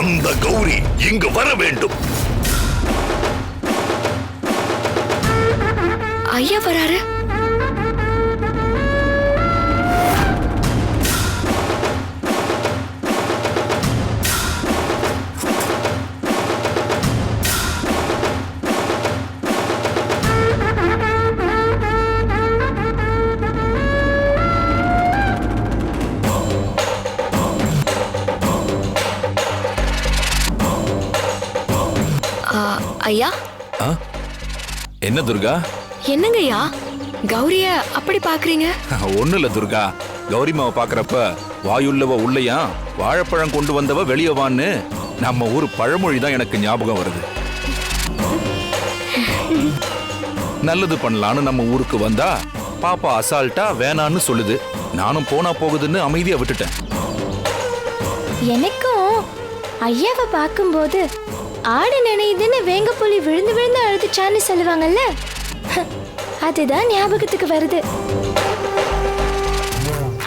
அந்த கௌரி இங்கு வர வேண்டும். ஐயா வராரு? ஐயா? ஆ? என்ன துர்கா? என்னங்கய்யா? கௌரிய அப்படி பாக்குறீங்க? ஒண்ணு இல்ல துர்கா கௌரிமாவை பாக்குறப்ப வாயுள்ளவ உள்ளையா வாழைப்பழம் கொண்டு வந்தவ வெளிய வான்னு நம்ம ஊர் பழமொழி தான் எனக்கு ஞாபகம் வருது. நல்லது பண்ணலான்னு நம்ம ஊருக்கு வந்தா பாப்பா அசால்ட்டா வேணான்னு சொல்லுது. நானும் போனா போகுதுன்னு அமைதியா விட்டுட்டேன். எனக்கும் ஐயாவை பார்க்கும்போது ஆடு நினையுதுன்னு வேங்கப்புலி விழுந்து விழுந்து அழுதுச்சான்னு சொல்லுவாங்கல்ல? அதுதான் ஞாபகத்துக்கு வருது.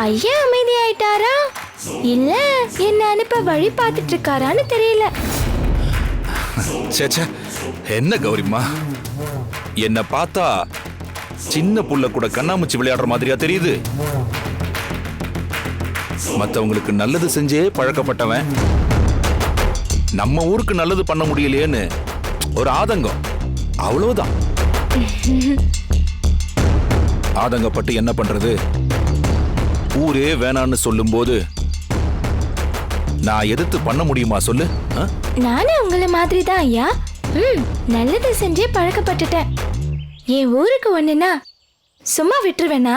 ஐயா அமைதியாயிட்டாரா? இல்ல என்ன அனுப்ப வழி பார்த்துட்டு இருக்காரான்னு தெரியல. ச்சே ச்சே, என்ன கௌரிம்மா? என்ன பார்த்தா சின்ன புள்ள கூட கண்ணாமூச்சி விளையாடுற மாதிரியா தெரியுது. மத்தவங்களுக்கு நல்லது செஞ்சே பழக்கப்பட்டவன். நம்ம ஊருக்கு நல்லது பண்ண முடியலையேன்னு ஒரு ஆதங்கம். அவ்வளவுதான். ஆதங்கப்பட்டு என்ன பண்றது? ஊரே வேணான்னு சொல்லும்போது நான் எதிர்த்து பண்ண முடியுமா சொல்லு? ஆ? நானும் உங்கள மாதிரி தான் ஐயா. ம் நல்லது செஞ்சே பழக்கப்பட்டுட்டேன். என் ஊருக்கு ஒண்ணுனா சும்மா விட்டுருவேனா?